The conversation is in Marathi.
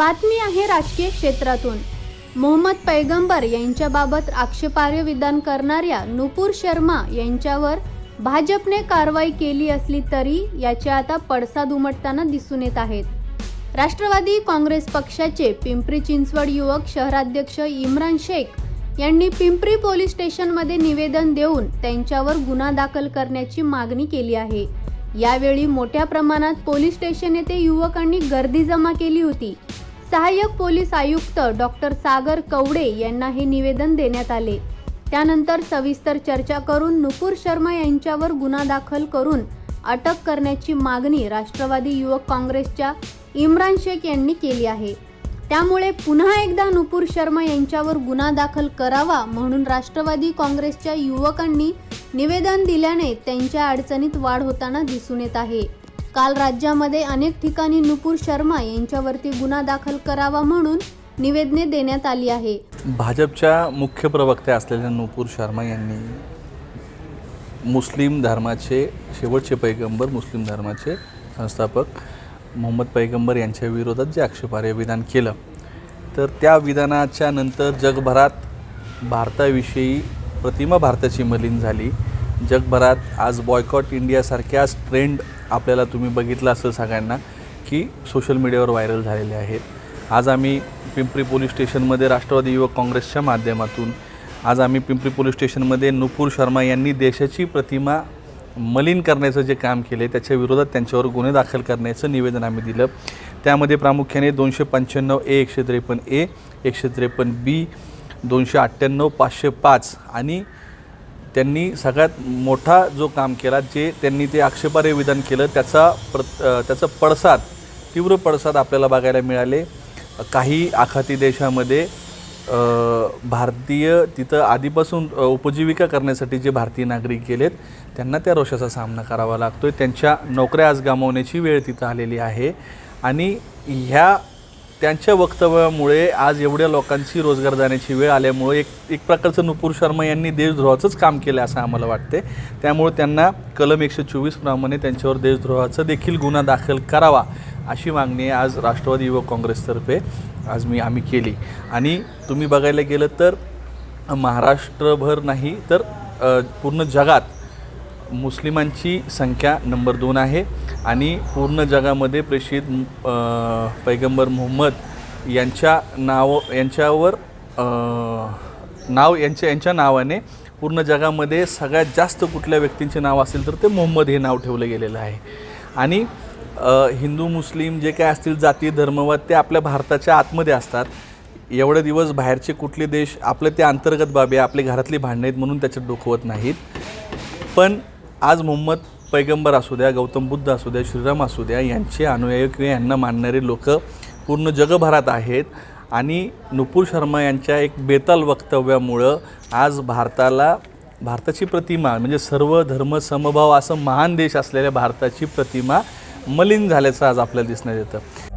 बातमी आहे राजकीय क्षेत्रातून. मोहम्मद पैगंबर यांच्याबाबत आक्षेपार्ह विधान करणाऱ्या नुपूर शर्मा यांच्यावर भाजपने कारवाई केली असली तरी याचे आता पडसाद उमटताना दिसून येत आहेत. राष्ट्रवादी काँग्रेस पक्षाचे पिंपरी चिंचवड युवक शहराध्यक्ष इम्रान शेख यांनी पिंपरी पोलीस स्टेशनमध्ये निवेदन देऊन त्यांच्यावर गुन्हा दाखल करण्याची मागणी केली आहे. यावेळी मोठ्या प्रमाणात पोलीस स्टेशन येथे युवकांनी गर्दी जमा केली होती. सहाय्यक पोलीस आयुक्त डॉक्टर सागर कवडे यांना हे निवेदन देण्यात आले. त्यानंतर सविस्तर चर्चा करून नुपूर शर्मा यांच्यावर गुन्हा दाखल करून अटक करण्याची मागणी राष्ट्रवादी युवक काँग्रेसच्या इम्रान शेख यांनी केली आहे. त्यामुळे पुन्हा एकदा नुपूर शर्मा यांच्यावर गुन्हा दाखल करावा म्हणून राष्ट्रवादी काँग्रेसच्या युवकांनी निवेदन दिल्याने त्यांच्या अडचणीत वाढ होताना दिसून येत आहे. काल राज्यामध्ये अनेक ठिकाणी नुपूर शर्मा यांच्यावरती गुन्हा दाखल करावा म्हणून निवेदने देण्यात आली आहे. भाजपच्या मुख्य प्रवक्त्या असलेल्या नुपूर शर्मा यांनी मुस्लिम धर्माचे शेवटचे पैगंबर मुस्लिम धर्माचे संस्थापक मोहम्मद पैगंबर यांच्या विरोधात जे आक्षेपार्ह विधान केलं. तर त्या विधानाच्या नंतर जगभरात भारताविषयी प्रतिमा भारताची मलिन झाली. जगभरात आज बॉयकॉट इंडियासारख्याच ट्रेंड आपल्याला तुम्ही बघितलं असेल सगळ्यांना की सोशल मीडियावर व्हायरल झालेले आहेत. आज आम्ही पिंपरी पोलीस स्टेशनमध्ये राष्ट्रवादी युवक काँग्रेसच्या माध्यमातून आज आम्ही पिंपरी पोलीस स्टेशनमध्ये नुपूर शर्मा यांनी देशाची प्रतिमा मलिन करण्याचं जे काम केले त्याच्या विरोधात त्यांच्यावर गुन्हे दाखल करण्याचं निवेदन आम्ही दिलं. त्यामध्ये प्रामुख्याने दोनशे पंच्याण्णव ए एकशे त्रेपन्न ए एकशे त्रेपन्न बी दोनशे अठ्ठ्याण्णव पाचशे पाच आणि त्यांनी सगळ्यात मोठा जो काम केला जे त्यांनी ते आक्षेपार्ह विधान केलं त्याचा प्र त्याचा पडसाद तीव्र पडसाद आपल्याला बघायला मिळाले. काही आखाती देशामध्ये भारतीय तिथं आधीपासून उपजीविका करण्यासाठी जे भारतीय नागरिक गेलेत त्यांना त्या रोषाचा सामना करावा लागतो आहे त्यांच्या नोकऱ्या आज गमावण्याची वेळ तिथं आलेली आहे. आणि ह्या त्यांच्या वक्तव्यामुळे आज एवढ्या लोकांची रोजगार जाण्याची वेळ आल्यामुळे एक एक प्रकारचं नुपूर शर्मा यांनी देशद्रोहाचंच काम केलं असं आम्हाला वाटते त्यामुळे त्यांना कलम एकशे चोवीसप्रमाणे त्यांच्यावर देशद्रोहाचा देखील गुन्हा दाखल करावा अशी मागणी आज राष्ट्रवादी युवक काँग्रेसतर्फे आज मी आम्ही केली. आणि तुम्ही बघायला गेलं तर महाराष्ट्रभर नाही तर पूर्ण जगात मुस्लिमांची संख्या नंबर दोन आहे. आणि पूर्ण जगामध्ये प्रेषित पैगंबर मोहम्मद यांच्या नाव यांच्यावर नाव यांच्या यांच्या नावाने पूर्ण जगामध्ये सगळ्यात जास्त कुठल्या व्यक्तींचे नाव असेल तर ते मोहम्मद हे नाव ठेवलं गेलेलं आहे. आणि हिंदू मुस्लिम जे काय असतील जाती धर्मवाद ते आपल्या भारताच्या आतमध्ये असतात. एवढे दिवस बाहेरचे कुठले देश आपले ते अंतर्गत बाबी आपले घरातली भांडणं आहेत म्हणून त्याच्यात डोकवत नाहीत. पण आज मोहम्मद पैगंबर असू द्या गौतम बुद्ध असू द्या श्रीराम असू द्या यांचे अनुयायी किंवा यांना मानणारे लोक पूर्ण जगभरात आहेत. आणि नुपूर शर्मा यांच्या एक बेताल वक्तव्यामुळं आज भारताला भारताची प्रतिमा म्हणजे सर्व धर्म समभाव असं महान देश असलेल्या भारताची प्रतिमा मलिन झाल्याचं आज आपल्याला दिसण्यात येतं.